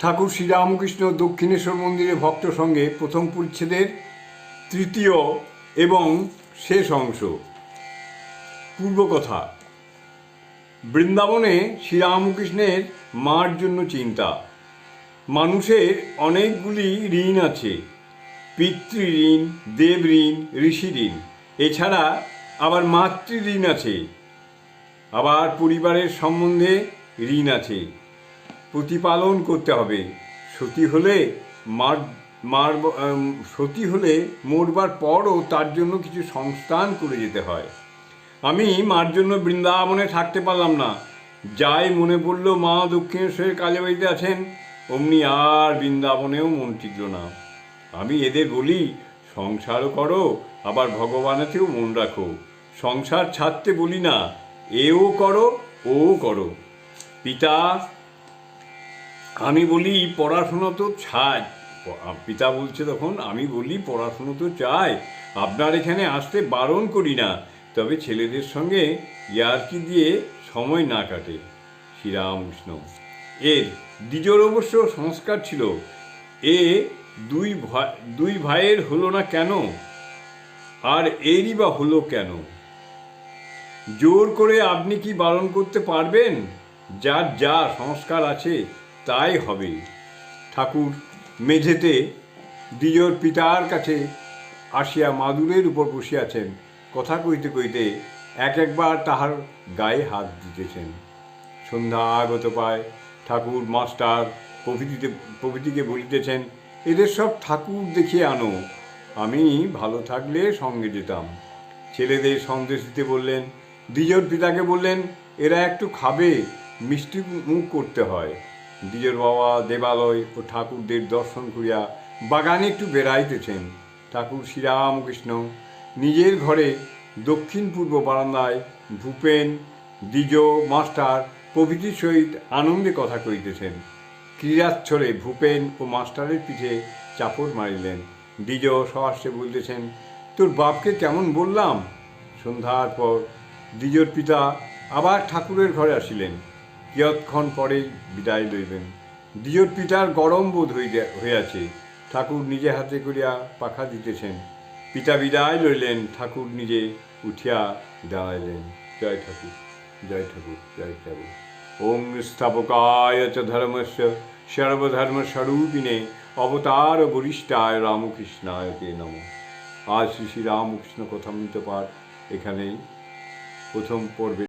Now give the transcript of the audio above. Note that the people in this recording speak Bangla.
ঠাকুর শ্রীরামকৃষ্ণ দক্ষিণেশ্বর মন্দিরে ভক্ত সঙ্গে প্রথম পরিচ্ছেদের তৃতীয় এবং শেষ অংশ। পূর্বকথা, বৃন্দাবনে শ্রীরামকৃষ্ণের মার জন্য চিন্তা। মানুষের অনেকগুলি ঋণ আছে পিতৃঋণ দেব ঋণ, ঋষি ঋণ, এছাড়া আবার মাতৃ ঋণ আছে, আবার পরিবারের সম্বন্ধে ঋণ আছে। প্রতিপালন করতে হবে। সতী হলে মার মার সতী হলে মরবার পরও তার জন্য কিছু সংস্থান করে যেতে হয়। আমি মার জন্য বৃন্দাবনে থাকতে পারলাম না। যাই মনে পড়ল, মা দক্ষিণেশ্বরের কালী বাড়িতে আছেন, অমনি আর বৃন্দাবনেও মন টিকল না। আমি এদের বলি, সংসারও করো, আবার ভগবানেতেও মন রাখো। সংসার ছাড়তে বলি না, এও করো, ও করো। পিতা আমি বলি, পড়াশুনো তো ছাই পিতা বলছে তখন, আমি বলি, পড়াশুনো তো চাই। আপনার এখানে আসতে বারণ করি না। তবে ছেলেদের সঙ্গে ইয়ার্কি দিয়ে সময় না কাটে। শ্রীরামকৃষ্ণ। এর দ্বিজোর অবশ্য সংস্কার ছিল। এ দুই ভাই দুই ভাইয়ের হলো না কেন? আর এরই বা হলো কেন? জোর করে আপনি কি বারণ করতে পারবেন? যার যা সংস্কার আছে তাই হবে। ঠাকুর মেঝেতে দ্বিজোর পিতার কাছে আসিয়া মাদুরের উপর বসিয়াছেন। কথা কইতে কইতে এক একবার তাহার গায়ে হাত দিতেছেন। সন্ধ্যা আগত পায়, ঠাকুর মাস্টার প্রভৃতিতে প্রভৃতিকে বলিতেছেন, এদের সব ঠাকুর দেখিয়ে আনো। আমি ভালো থাকলে সঙ্গে যেতাম। ছেলেদের সন্দেশ দিতে বললেন দ্বিজোর পিতাকে বললেন, এরা একটু খাবে, মিষ্টি মুখ করতে হয়। দ্বিজোর বাবা দেবালয় ও ঠাকুরদের দর্শন করিয়া বাগানে একটু বেড়াইতেছেন। ঠাকুর শ্রীরামকৃষ্ণ নিজের ঘরে দক্ষিণ পূর্ব বারান্দায় ভূপেন, দ্বিজ, মাস্টার প্রভৃতির সহিত আনন্দে কথা কইতেছেন ক্রীড়াচ্ছলে ভূপেন ও মাস্টারের পিঠে চাপড় মারিলেন। দ্বিজ সহাস্যে বলতেছেন, তোর বাপকে কেমন বললাম? সন্ধ্যার পর দ্বিজর পিতা আবার ঠাকুরের ঘরে আসিলেন। কিয়ৎক্ষণ পরেই বিদায় লইবেন। দ্বিজর পিতার গরম বোধ হইয়া হইয়াছে। ঠাকুর নিজে হাতে করিয়া পাখা দিতেছেন। পিতা বিদায় লইলেন, ঠাকুর নিজে উঠিয়া দাঁড়াইলেন। জয় ঠাকুর জয় ঠাকুর জয় ঠাকুর। ওং স্থাপকায় চ ধর্মস্য সর্বধর্মস্বরূপিণে অবতার বরিষ্ঠায় রামকৃষ্ণায় তে নম। আজ শ্রী শ্রী রামকৃষ্ণ কথামৃত পাঠ এখানেই প্রথম পর্বে